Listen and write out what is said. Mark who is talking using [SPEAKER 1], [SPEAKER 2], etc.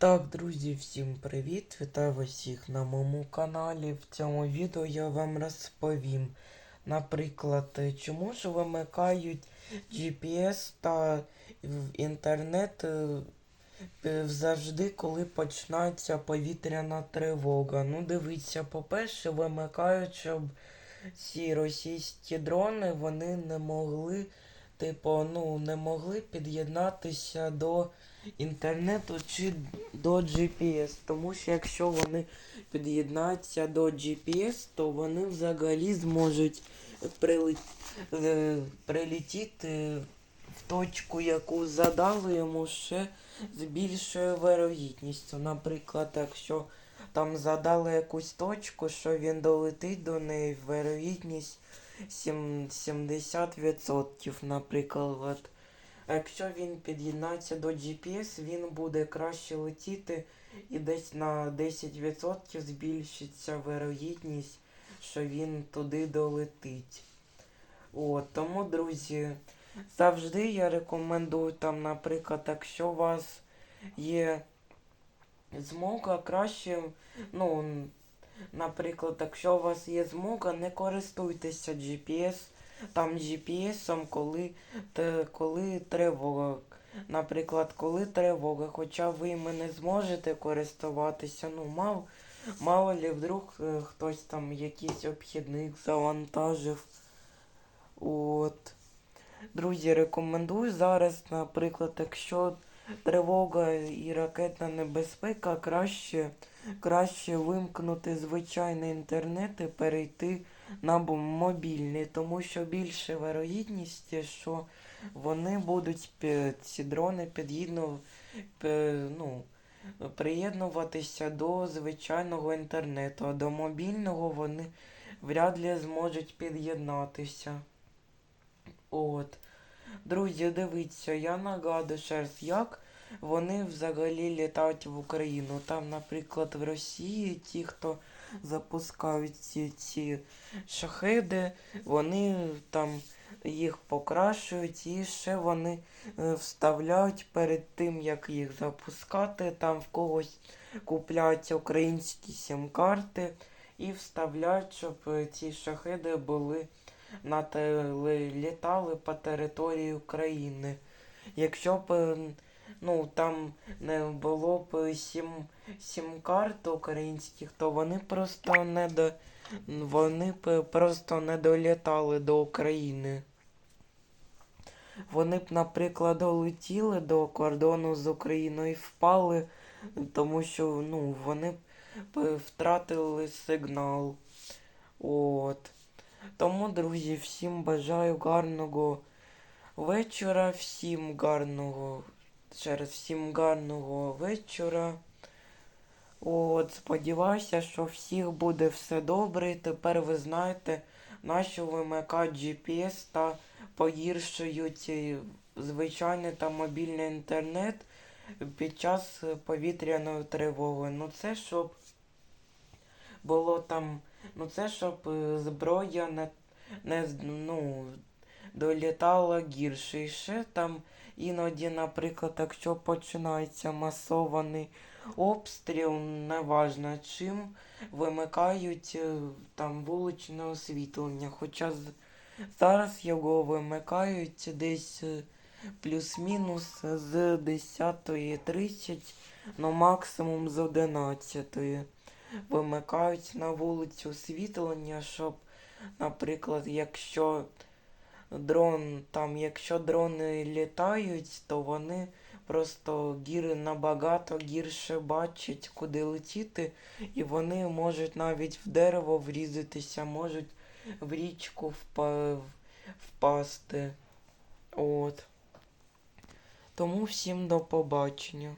[SPEAKER 1] Так, друзі, всім привіт! Вітаю всіх на моєму каналі. В цьому відео я вам розповім, наприклад, чому ж вимикають GPS та інтернет е, е, завжди, коли починається повітряна тривога. Ну, дивіться, по-перше, вимикають, щоб ці російські дрони вони не могли, типу, ну, не могли під'єднатися до інтернету чи до GPS. Тому що якщо вони під'єднаються до GPS, то вони взагалі зможуть прилет... е, прилетіти в точку, яку задали йому ще з більшою вирогідністю. Наприклад, якщо там задали якусь точку, що він долетить до неї, вирогідність 70%, наприклад. Якщо він під'єднається до GPS, він буде краще летіти і десь на 10% збільшиться вирогідність, що він туди долетить. От, тому, друзі, завжди я рекомендую там, наприклад, якщо у вас є змога, краще, ну, наприклад, якщо у вас є змога, не користуйтеся GPS, там GPS, коли, коли тривога. Наприклад, коли тривога, хоча ви іми не зможете користуватися, ну, мало, мало ли вдруг е, хтось там якийсь обхідник завантажив. От. Друзі, рекомендую зараз, наприклад, якщо тривога і ракетна небезпека, краще, краще вимкнути звичайний інтернет і перейти на мобільний, тому що більше вирогідність, що вони будуть ці дрони під'єдну, пе- ну, приєднуватися до звичайного інтернету, а до мобільного вони вряд ли зможуть під'єднатися. От. Друзі, дивіться, я нагадую ще раз, як вони взагалі літають в Україну. Там, наприклад, в Росії ті, хто запускають ці, ці шахеди, вони там їх покращують і ще вони е, вставляють перед тим, як їх запускати. Там в когось купляють українські сім-карти і вставляють, щоб е, ці шахеди були літали по території України. Якщо б е, ну, там не було б сім, сім карт українських, то вони просто не до, вони б просто не долітали до України. Вони б, наприклад, долетіли до кордону з Україною і впали, тому що ну, вони б втратили сигнал. Тому, друзі, всім бажаю гарного вечора, всім гарного, ще раз всім гарного вечора. От, сподіваюся, що всіх буде все добре. Тепер ви знаєте, нащо вимикають GPS та погіршують е, звичайний та мобільний інтернет під час повітряної тривоги. Ну це щоб було там. Ну це щоб е, зброя не, не ну, долітала гірше. І ще там іноді, наприклад, якщо починається масований обстріл, неважно чим, вимикають е, там вуличне освітлення. Хоча зараз його вимикають десь е, плюс-мінус з 10.30, ну максимум з 11 вимикають на вулицю освітлення, щоб, наприклад, якщо дрон, там, якщо дрони літають, то вони просто гір набагато гірше бачать, куди летіти, і вони можуть навіть в дерево врізатися, можуть в річку впа- впасти. От. Тому всім до побачення.